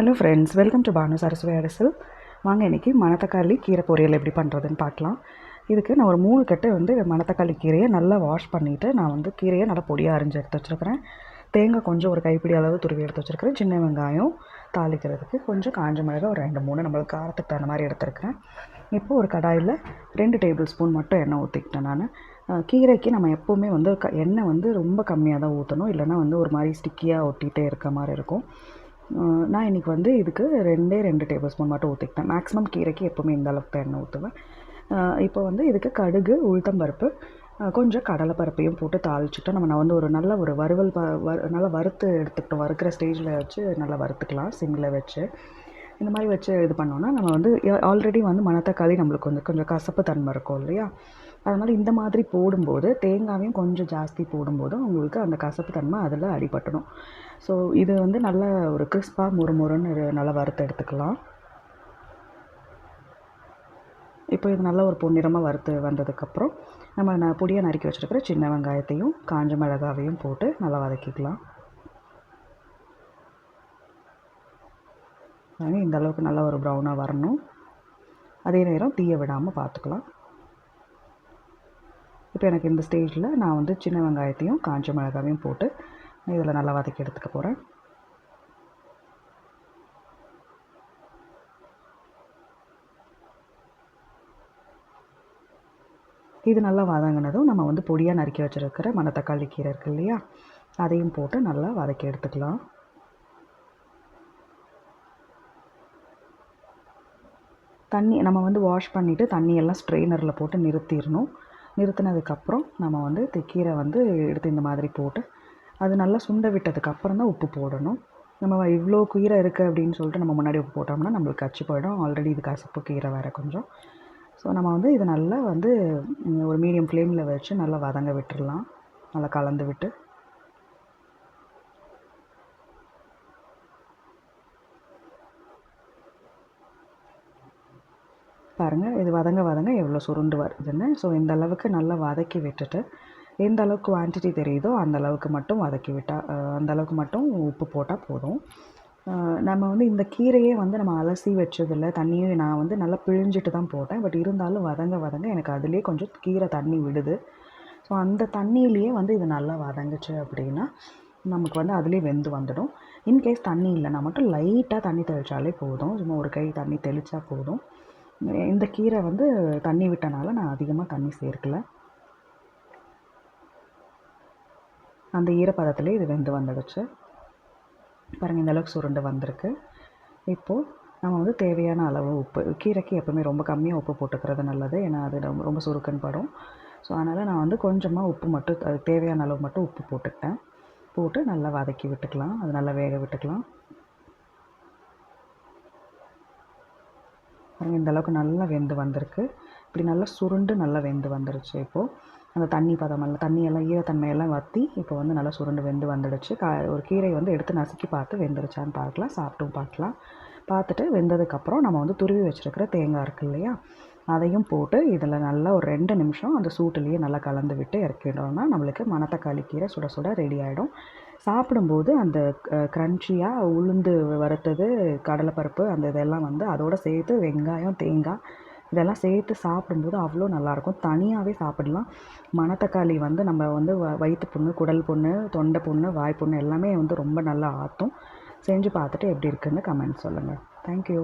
Hello friends welcome to Bhanu Saraswathi Arasal வாங்க இன்றைக்கி மணத்தக்காளி கீரை பொரியல் எப்படி பண்ணுறதுன்னு பார்க்கலாம். இதுக்கு நான் ஒரு மூணு கட்டு வந்து மணத்தக்காளி கீரையை நல்லா வாஷ் பண்ணிவிட்டு நான் வந்து கீரையை நல்லா பொடியாக அரிஞ்சு எடுத்து வச்சுருக்கிறேன். தேங்காய் கொஞ்சம் ஒரு கைப்பிடி அளவு துருவி எடுத்து வச்சுருக்கிறேன். சின்ன வெங்காயம் தாளிக்கிறதுக்கு கொஞ்சம் காஞ்ச மிளகாய் ஒரு ரெண்டு மூணு நம்மளுக்கு காரத்துக்கு தகுந்த மாதிரி எடுத்துருக்கிறேன். இப்போ ஒரு கடாயில் ரெண்டு டேபிள் ஸ்பூன் மட்டும் எண்ணெய் ஊற்றிக்கிட்டேன் நான். கீரைக்கு நம்ம எப்போவுமே வந்து க எண்ணெய் வந்து ரொம்ப கம்மியாக தான் ஊற்றணும் இல்லைன்னா வந்து ஒரு மாதிரி ஸ்டிக்கியாக ஒட்டிகிட்டே இருக்க மாதிரி இருக்கும். நான் இன்றைக்கி வந்து இதுக்கு ரெண்டே ரெண்டு டேபிள் ஸ்பூன் மட்டும் ஊற்றிக்கிட்டேன் மேக்ஸிமம் கீரைக்கு எப்போவுமே இந்த அளவுக்கு தான் எண்ணெய் ஊற்றுவேன் இப்போ வந்து இதுக்கு கடுகு உளுத்தம்பருப்பு கொஞ்சம் கடலைப்பருப்பையும் போட்டு தாளிச்சுட்டு நம்ம நான் வந்து ஒரு நல்ல ஒரு வறுவல் ப வறு நல்லா வறுத்து எடுத்துக்கிட்டோம் வறுக்கிற ஸ்டேஜில் வச்சு நல்லா வறுத்துக்கலாம் சிம்மில் வச்சு. இந்த மாதிரி வச்சு இது பண்ணோன்னா நம்ம வந்து ஆல்ரெடி வந்து மணத்தக்காளி நம்மளுக்கு வந்து கொஞ்சம் கசப்பு தன்மை இருக்கும் இல்லையா? அதனால் இந்த மாதிரி போடும்போது தேங்காயும் கொஞ்சம் ஜாஸ்தி போடும்போது உங்களுக்கு அந்த கசப்பு தன்மை அதில் அடிபட்டணும் ஸோ இது வந்து நல்ல ஒரு கிறிஸ்பாக முறுமுறுன்னு நல்லா வறுத்து எடுத்துக்கலாம். இப்போ இது நல்ல ஒரு பொன்னிறமாக வறுத்து வந்ததுக்கப்புறம் நம்ம நான் பொடியாக நறுக்கி வச்சுருக்கிற சின்ன வெங்காயத்தையும் காஞ்ச மிளகாவையும் போட்டு நல்லா வதக்கிக்கலாம். இந்த அளவுக்கு நல்லா ஒரு ப்ரௌனாக வரணும். அதே நேரம் தீய விடாமல் பார்த்துக்கலாம் இப்போ எனக்கு இந்த ஸ்டேஜில் நான் வந்து சின்ன வெங்காயத்தையும் காஞ்ச மிளகாவையும் போட்டு இதில் நல்லா வதக்கி எடுத்துக்க போகிறேன் இது நல்லா வதங்கினதும் நம்ம வந்து பொடியாக நறுக்கி வச்சுருக்கிற மணத்தக்காளி கீரை இருக்குது இல்லையா? அதையும் போட்டு நல்லா வதக்கி எடுத்துக்கலாம். தண்ணி நம்ம வந்து வாஷ் பண்ணிவிட்டு தண்ணியெல்லாம் ஸ்ட்ரெயினரில் போட்டு நிறுத்திடணும். நிறுத்தினதுக்கப்புறம் நம்ம வந்து கீரை வந்து எடுத்து இந்த மாதிரி போட்டு அது நல்லா சுண்ட விட்டதுக்கப்புறம் தான் உப்பு போடணும். நம்ம இவ்வளோ கீரை இருக்குது அப்படின்னு சொல்லிட்டு நம்ம முன்னாடி உப்பு போட்டோம்னா நம்மளுக்கு கச்சி போயிடும். ஆல்ரெடி இது கசப்பு கீரை வேறு கொஞ்சம். ஸோ நம்ம வந்து இது நல்லா வந்து ஒரு மீடியம் ஃப்ளேமில் வச்சு நல்லா வதங்க விட்டுடலாம் நல்லா கலந்து விட்டு பாருங்கள் இது வதங்க வதங்க எவ்வளோ சுருண்டு வருதுன்னு. ஸோ இந்த அளவுக்கு நல்லா வதக்கி விட்டுட்டு எந்த அளவுக்கு குவான்டிட்டி தெரியுதோ அந்த அளவுக்கு மட்டும் வதக்கி விட்டால் அந்த அளவுக்கு மட்டும் உப்பு போட்டால் போதும். நம்ம வந்து இந்த கீரையே வந்து நம்ம அலசி வச்சதில்ல தண்ணியும் நான் வந்து நல்லா பிழிஞ்சிட்டு தான் போட்டேன். பட் இருந்தாலும் வதங்க வதங்க எனக்கு அதுலேயே கொஞ்சம் கீரை தண்ணி விடுது. ஸோ அந்த தண்ணியிலேயே வந்து இது நல்லா வதங்குச்சு அப்படின்னா நமக்கு வந்து அதுலேயே வெந்து வந்துடும். இன்கேஸ் தண்ணி இல்லைன்னா மட்டும் லைட்டாக தண்ணி தெளித்தாலே போதும். சும்மா ஒரு கை தண்ணி தெளித்தா போதும். இந்த கீரை வந்து தண்ணி விட்டனால நான் அதிகமாக தண்ணி சேர்க்கல. அந்த ஈரப்பதத்துலேயே இது வெந்து வந்துடுச்சு. பாருங்கள் இந்த அளவுக்கு சுருண்டு வந்திருக்கு. இப்போது நம்ம வந்து தேவையான அளவு உப்பு கீரைக்கு எப்போவுமே ரொம்ப கம்மியாக உப்பு போட்டுக்கிறது நல்லது ஏன்னா அது ரொம்ப ரொம்ப சுருக்குன்னு படும். ஸோ அதனால் நான் வந்து கொஞ்சமாக உப்பு மட்டும் அது தேவையான அளவு மட்டும் உப்பு போட்டுக்கிட்டேன். போட்டு நல்லா வதக்கி விட்டுக்கலாம் அது நல்லா வேக விட்டுக்கலாம். பாருங்க இந்த அளவுக்கு நல்லா வெந்து வந்திருக்கு. இப்படி நல்லா சுருண்டு நல்லா வெந்து வந்துருச்சு இப்போது அந்த தண்ணி பதமெல்லாம் தண்ணியெல்லாம் ஈரத்தன்மையெல்லாம் வற்றி இப்போ வந்து நல்லா சுருண்டு வெந்து வந்துடுச்சு. கா ஒரு கீரை வந்து எடுத்து நசுக்கி பார்த்து வெந்துருச்சான்னு பார்க்கலாம் சாப்பிட்டும் பார்க்கலாம். பார்த்துட்டு வெந்ததுக்கப்புறம் நம்ம வந்து துருவி வச்சுருக்கிற தேங்காய் இருக்கு இல்லையா? அதையும் போட்டு இதில் நல்லா ஒரு ரெண்டு நிமிஷம் அந்த சூட்டுலேயே நல்லா கலந்து விட்டு இறக்கிடோம்னா நம்மளுக்கு மணத்தக்காளி கீரை சுட சுட ரெடி ஆகிடும் சாப்பிடும்போது அந்த க்ரன்ச்சியாக உளுந்து வறுத்தது கடலைப்பருப்பு அந்த இதெல்லாம் வந்து அதோட சேர்த்து வெங்காயம் தேங்காய் இதெல்லாம் சேர்த்து சாப்பிடும்போது அவ்வளோ நல்லாயிருக்கும். தனியாகவே சாப்பிடலாம். மணத்தக்காளி வந்து நம்ம வந்து வ வயிற்று புண்ணு குடல் புண்ணு தொண்டை புண்ணு வாய் புண்ணு எல்லாமே வந்து ரொம்ப நல்லா ஆற்றும் செஞ்சு பார்த்துட்டு எப்படி இருக்குன்னு கமெண்ட் சொல்லுங்கள் தேங்க்யூ